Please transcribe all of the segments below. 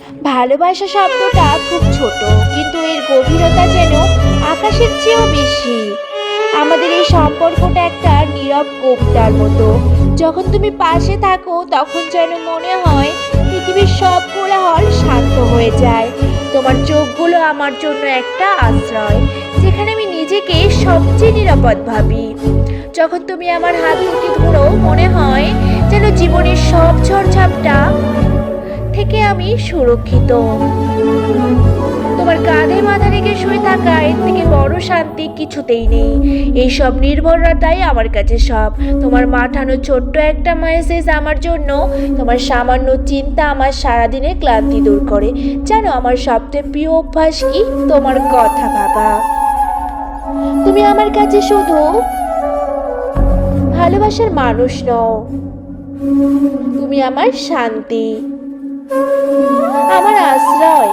ভালোবাসা শব্দটা খুব ছোট, কিন্তু এর গভীরতা যেন আকাশের চেয়েও বেশি। আমাদের এই সম্পর্কটা একটা নীরব কবিতার মতো। যখন তুমি পাশে থাকো, তখন যেন মনে হয় পৃথিবীর সব কোলাহল শান্ত হয়ে যায়। তোমার চোখগুলো আমার জন্য একটা আশ্রয়, যেখানে আমি নিজেকে সবচেয়ে নিরাপদ ভাবি। যখন তুমি আমার হাত দুটি ধরো, মনে হয় যেন জীবনের সব ঝড়ঝাপটা আমি সুরক্ষিত। তোমার কাঁধে মাথা রেখে শুয়ে থাকা, এর থেকে বড় শান্তি কিছুতেই নেই। এই সব নির্ভরতাই আমার কাছে সব। তোমার মাঠানো ছোট্ট একটা মেসেজ আমার জন্য, তোমার সামান্য চিন্তা আমার সারাদিনের ক্লান্তি দূর করে। জানো, আমার সবচেয়ে প্রিয় অভ্যাস কি? তোমার কথা ভাবা। তুমি আমার কাছে শুধু ভালোবাসার মানুষ নও। তুমি আমার শান্তি। আমার আশ্রয়।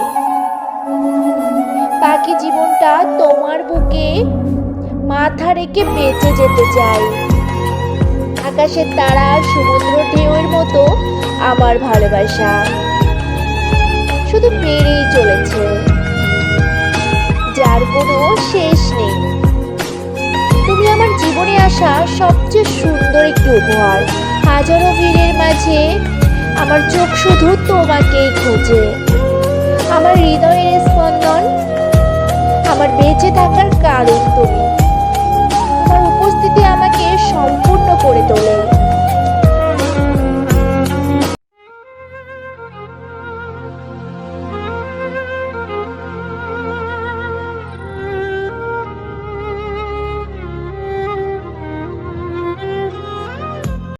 বাকি জীবনটা তোমার বুকে মাথা রেখে বেঁচে যেতে চাই। আকাশের তারা, সমুদ্র ঢেউয়ের মতো আমার ভালোবাসা। শুধু বেড়েই চলেছে। যার কোনো শেষ নেই। তুমি আমার জীবনে আসা সবচেয়ে সুন্দর একটি উপহার। হাজারো ভিড়ের মাঝে আমার চোখ শুধু তোমাকেই খোঁজে। আমার হৃদয়ের স্পন্দন আমার বেঁচে থাকার কারণ তুমি।